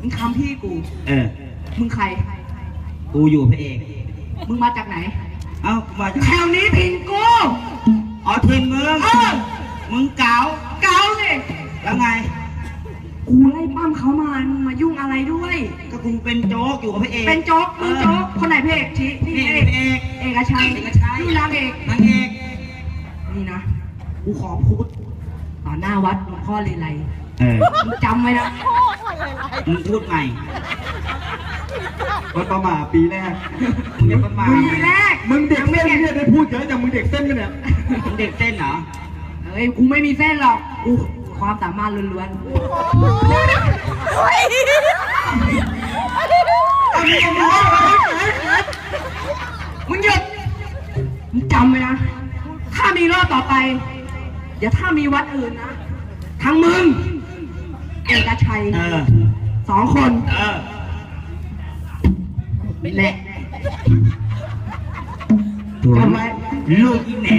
มึงทำพี่กู เออ มึงใคร กูอยู่พระเอก มึงมาจากไหน เอ้ากูมาจากแถวนี้พิงกู อ๋อทีมมึงเออ มึงเก๋าเก่าสิแล้วไง กูไล่ปั้มเขามามึงมายุ่งอะไรด้วย ก็กูเป็นโจ๊กอยู่กับพระเอกเป็นโจ๊กมึงโจ๊กคนไหนเพกชี้นี่นี่เอเอกกเอกชัยเอกชัยนี่นางเอก นางเอกนี่นะ กูขอพูดต่อหน้าวัดหลวงพ่อเลไล เออมึงจำไว้นะมึงพูดใหม่มันประมาทปีแรกมึงอย่าประมาทปีแรก มึงเด็กเส้นเนี่ยได้พูดเยอะจังมึงเด็กเส้นไหมเนี่ยมึงเด็กเต้นเหรอเฮ้ยกูไม่มีเส้นหรอกกูความสามารถล้วนๆมึงหยุดมึงจำไว้นะ ถ้ามีรอบต่อไป อย่าถ้ามีวัดอื่นนะ ทั้งมึง เอกชัยเออสองคนเออแหละตัวจำไว้ลูกอีแหน่